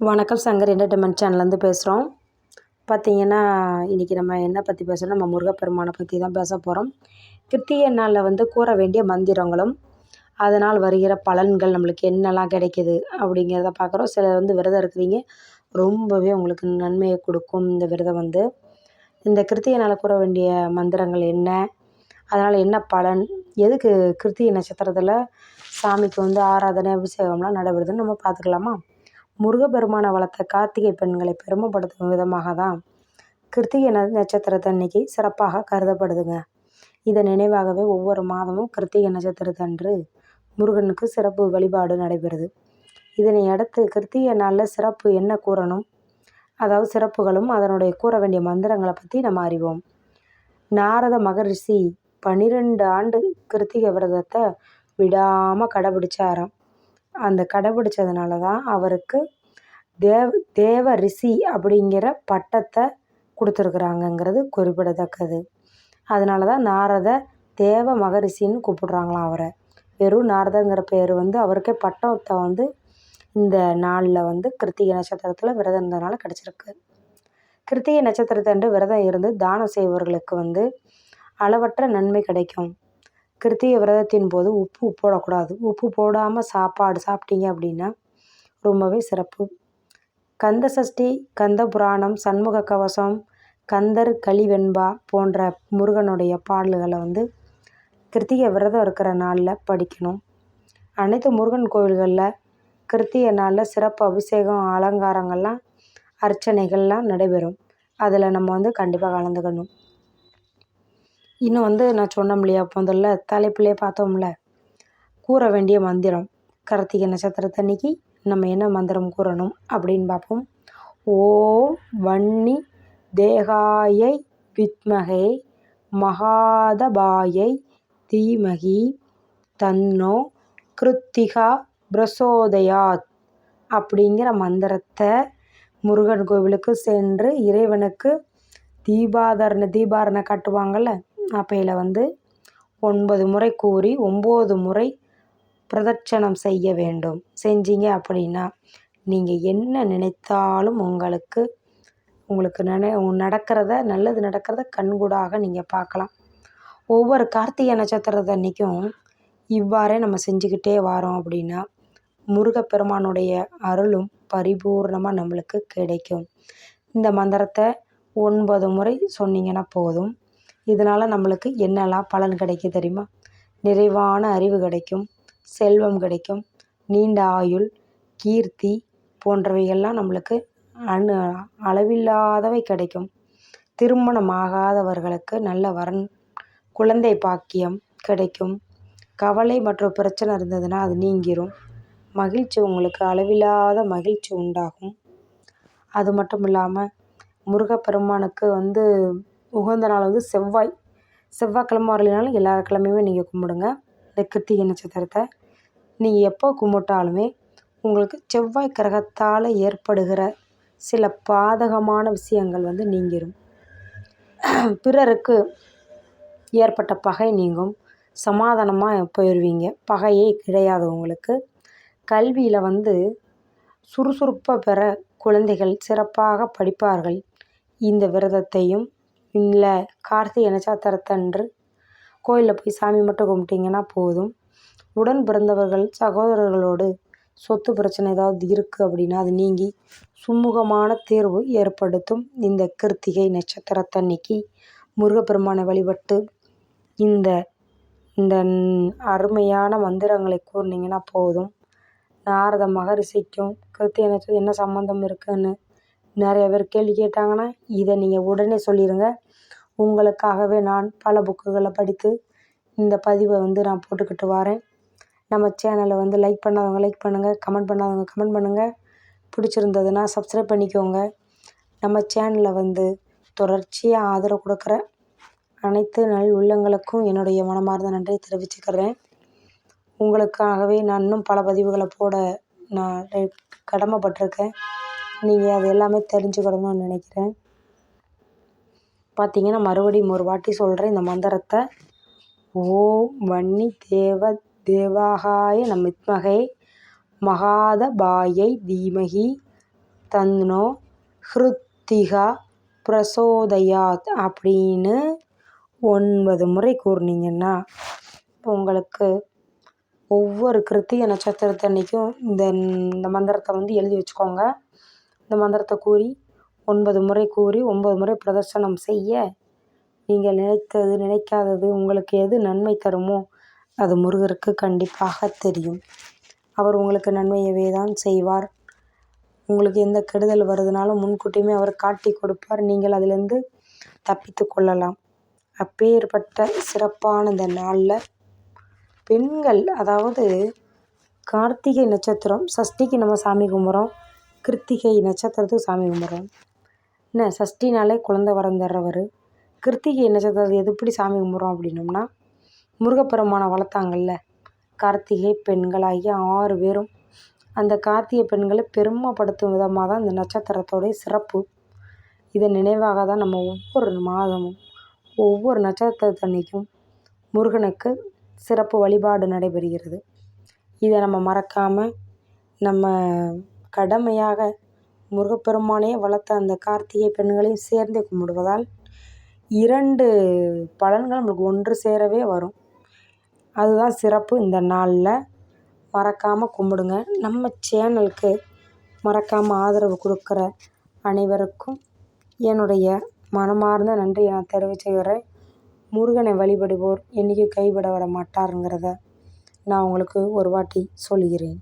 வணக்கம் சங்கர் என்டர்டைன்மெண்ட் சேனல்லேருந்து பேசுகிறோம் பார்த்தீங்கன்னா இன்றைக்கி நம்ம என்ன பற்றி பேசுகிறோம் நம்ம முருகப்பெருமானை பற்றி தான் பேச போகிறோம் கிருத்திகை நாளில் வந்து கூற வேண்டிய மந்திரங்களும் அதனால் வருகிற பலன்கள் நம்மளுக்கு என்னெல்லாம் கிடைக்கிது அப்படிங்கிறத பார்க்குறோம் சிலர் வந்து விரதம் இருக்கிறீங்க. ரொம்பவே உங்களுக்கு நன்மையை கொடுக்கும் இந்த விரதம் வந்து. இந்த கிருத்திகை நாளில் கூற வேண்டிய மந்திரங்கள் என்ன? அதனால் என்ன பலன்? எதுக்கு கிருத்திகை நட்சத்திரத்தில் சாமிக்கு வந்து ஆராதனை அபிஷேகம்லாம் நடைபெறுதுன்னு நம்ம பார்த்துக்கலாமா முருகப்பெருமானை வளர்த்த கார்த்திகை பெண்களை பெருமைப்படுத்தும் விதமாக தான் கிருத்திகை ந நட்சத்திரத்தன்னைக்கு சிறப்பாக கருதப்படுதுங்க. இதை நினைவாகவே ஒவ்வொரு மாதமும் கிருத்திகை நட்சத்திரத்தன்று முருகனுக்கு சிறப்பு வழிபாடு நடைபெறுது. இதனை அடுத்து கிருத்திகை நாளில் சிறப்பு என்ன கூறணும்? அதாவது சிறப்புகளும் அதனுடைய கூற வேண்டிய மந்திரங்களை பற்றி நம்ம அறிவோம். நாரத மகரிஷி பன்னிரெண்டு ஆண்டு கிருத்திகை விரதத்தை விடாமல் கடைபிடிச்சாராம். அந்த கடைபிடிச்சதுனால தான் அவருக்கு தேவ் தேவ ரிஷி அப்படிங்கிற பட்டத்தை கொடுத்துருக்குறாங்கங்கிறது குறிப்பிடத்தக்கது. அதனால தான் நாரத தேவ மகரிஷின்னு கூப்பிடுறாங்களாம் அவரை. வெறும் நாரதங்கிற பேர் வந்து அவருக்கே பட்டத்தை வந்து இந்த நாளில் வந்து கிருத்திகை நட்சத்திரத்தில் விரதம் இருந்ததுனால கிடச்சிருக்கு. கிருத்திகை நட்சத்திரத்தன்று விரதம் இருந்து தானம் செய்பவர்களுக்கு வந்து அளவற்ற நன்மை கிடைக்கும். கிருத்திகை விரதத்தின் போது உப்பு போடக்கூடாது. உப்பு போடாமல் சாப்பாடு சாப்பிட்டீங்க அப்படின்னா ரொம்பவே சிறப்பு. கந்த சஷ்டி கந்த புராணம் சண்முக கவசம் கந்தர் கலிவெண்பா போன்ற முருகனுடைய பாடல்களை வந்து கிருத்திகை விரதம் இருக்கிற நாளில் படிக்கணும். அனைத்து முருகன் கோவில்களில் கிருத்திகை நாளில் சிறப்பு அபிஷேகம் அலங்காரங்கள்லாம் அர்ச்சனைகள்லாம் நடைபெறும். அதில் நம்ம வந்து கண்டிப்பாக கலந்துக்கணும். இன்னும் வந்து நான் சொன்னோம் இல்லையா முதல்ல தலைப்புலேயே பார்த்தோம்ல. கூற வேண்டிய மந்திரம். கார்த்திகை நட்சத்திரத்தன்னைக்கு நம்ம என்ன மந்திரம் கூறணும் அப்படின்னு பார்ப்போம். ஓ வன்னி தேகாயை வித்மகே மகாதபாயை தீமகி தன்னோ கிருத்திகா பிரசோதயாத் அப்படிங்கிற மந்திரத்தை முருகன் கோவிலுக்கு சென்று இறைவனுக்கு தீபாதரண தீபாரணை காட்டுவாங்கள்ல அப்பையில் வந்து ஒன்பது முறை கூறி ஒம்பது முறை பிரதட்சணம் செய்ய வேண்டும். செஞ்சீங்க அப்படின்னா நீங்கள் என்ன நினைத்தாலும் உங்களுக்கு உங்களுக்கு நினை நடக்கிறத நல்லது நடக்கிறத கண்கூடாக நீங்கள் பார்க்கலாம். ஒவ்வொரு கார்த்திகை நட்சத்திரத்தை அன்றைக்கும் இவ்வாறே நம்ம செஞ்சுக்கிட்டே வரோம் அப்படின்னா முருகப்பெருமானுடைய அருளும் பரிபூர்ணமாக நம்மளுக்கு கிடைக்கும். இந்த மந்திரத்தை ஒன்பது முறை சொன்னீங்கன்னா போதும். இதனால் நம்மளுக்கு என்னெல்லாம் பலன் கிடைக்கும் தெரியுமா? நிறைவான அறிவு கிடைக்கும் செல்வம் கிடைக்கும் நீண்ட ஆயுள் கீர்த்தி போன்றவைகள்லாம் நம்மளுக்கு அணு அளவில்லாதவை கிடைக்கும். திருமணம் ஆகாதவர்களுக்கு நல்ல வரன் குழந்தை பாக்கியம் கிடைக்கும். கவலை மற்றும் பிரச்சனை இருந்ததுன்னா அது நீங்கிரும். மகிழ்ச்சி உங்களுக்கு அளவில்லாத மகிழ்ச்சி உண்டாகும். அது மட்டும் இல்லாமல் முருகப்பெருமானுக்கு வந்து உகந்த நாள் வந்து செவ்வாய். செவ்வாய்க்கிழம வரலைனாலும் எல்லா கிழமையுமே நீங்கள் கும்பிடுங்க. இந்த கிருத்திகை நட்சத்திரத்தை நீங்கள் எப்போ கும்பிட்டாலுமே உங்களுக்கு செவ்வாய் கிரகத்தால் ஏற்படுகிற சில பாதகமான விஷயங்கள் வந்து நீங்கிடும் பிறருக்கு ஏற்பட்ட பகை நீங்கும். சமாதானமாக போயிடுவீங்க பகையே கிடையாது உங்களுக்கு. கல்வியில் வந்து சுறுசுறுப்பாக பெற குழந்தைகள் சிறப்பாக படிப்பார்கள். இந்த விரதத்தையும் இல்லை கார்த்திகை நட்சத்திரத்தன்று கோயிலில் போய் சாமி மட்டும் கும்பிட்டிங்கன்னா போதும். உடன் பிறந்தவர்கள் சகோதரர்களோடு சொத்து பிரச்சனை ஏதாவது இருக்குது அப்படின்னா அது நீங்கி சுமூகமான தீர்வு ஏற்படுத்தும். இந்த கிருத்திகை நட்சத்திரத்தன்னைக்கு முருகப்பெருமானை வழிபட்டு இந்த இந்த அருமையான மந்திரங்களை கூறினீங்கன்னா போதும். நாரத மகரிஷிக்கும் கிருத்திகை நட்சத்திரம் என்ன சம்மந்தம் இருக்குதுன்னு நிறைய பேர் கேள்வி கேட்டாங்கன்னா இதை நீங்கள் உடனே சொல்லிடுங்க உங்களுக்காகவே நான் பல புக்குகளை படித்து இந்த பதிவை வந்து நான் போட்டுக்கிட்டு வரேன். நம்ம சேனலை வந்து லைக் பண்ணாதவங்க லைக் பண்ணுங்கள் கமெண்ட் பண்ணாதவங்க கமெண்ட் பண்ணுங்கள் பிடிச்சிருந்ததுன்னா சப்ஸ்கிரைப் பண்ணிக்கோங்க. நம்ம சேனலில் வந்து தொடர்ச்சியாக ஆதரவு கொடுக்குற அனைத்து நல் உள்ளங்களுக்கும் என்னுடைய மனமார்ந்த நன்றியை தெரிவிச்சுக்கிறேன். உங்களுக்காகவே நான் இன்னும் பல பதிவுகளை போட நான் கடமைப்பட்டிருக்கேன். நீங்கள் அது எல்லாமே தெரிஞ்சுக்கிடணும்னு நினைக்கிறேன். பார்த்தீங்கன்னா மறுபடியும் ஒரு வாட்டி சொல்கிறேன் இந்த மந்திரத்தை. ஓம் வன்னி தேவ தேவாகாய நமித்மகே மகாதபாயை தீமகி தன்னோ ஹ்ருத்திகா பிரசோதயாத் அப்படின்னு ஒன்பது முறை கூறினீங்கன்னா உங்களுக்கு ஒவ்வொரு கிருத்திகை நட்சத்திரத்தன்னைக்கும் இந்த இந்த மந்திரத்தை வந்து எழுதி வச்சுக்கோங்க. இந்த மந்திரத்தை கூறி ஒன்பது முறை கூறி ஒன்பது முறை பிரதர்சனம் செய்ய நீங்கள் நினைத்தது நினைக்காதது உங்களுக்கு எது நன்மை தருமோ அது முருகருக்கு கண்டிப்பாக தெரியும். அவர் உங்களுக்கு நன்மையவே தான் செய்வார். உங்களுக்கு எந்த கெடுதல் வருதுனாலும் முன்கூட்டியுமே அவர் காட்டி கொடுப்பார். நீங்கள் அதிலேருந்து தப்பித்து கொள்ளலாம். அப்பேற்பட்ட சிறப்பான இந்த நாளில் பெண்கள் அதாவது கார்த்திகை நட்சத்திரம் சஷ்டிக்கு நம்ம சாமி கும்பிட்றோம். கிருத்திகை நட்சத்திரத்துக்கு சாமி கும்பிட்றோம். என்ன சஷ்டினாலே குழந்த வரம் தர்றவர். கிருத்திகை நட்சத்திரத்தை எது எப்படி சாமி கும்பிட்றோம் அப்படின்னோம்னா முருகப்பெருமானை வளர்த்தாங்கல்ல கார்த்திகை பெண்களாகிய ஆறு பேரும். அந்த கார்த்திகை பெண்களை பெருமைப்படுத்தும் விதமாக தான் இந்த நட்சத்திரத்தோடைய சிறப்பு. இதன் நினைவாக தான் நம்ம ஒவ்வொரு மாதமும் ஒவ்வொரு நட்சத்திரத்தன்னைக்கும் முருகனுக்கு சிறப்பு வழிபாடு நடைபெறுகிறது. இதை நம்ம மறக்காமல் நம்ம கடமையாக முருகப்பெருமானே வளர்த்த அந்த கார்த்திகை பெண்களையும் சேர்ந்தே கும்பிடுவதால் இரண்டு பலன்கள் நம்மளுக்கு ஒன்று சேரவே வரும். அதுதான் சிறப்பு இந்த நாளில். மறக்காமல் கும்பிடுங்க. நம்ம சேனலுக்கு மறக்காமல் ஆதரவு கொடுக்குற அனைவருக்கும் என்னுடைய மனமார்ந்த நன்றியை நான் தெரிவிச்சுக்கிறேன். முருகனை வழிபடுவோர் என்றைக்கும் கைவிட விட மாட்டாருங்கிறத நான் உங்களுக்கு ஒரு வாட்டி சொல்கிறேன்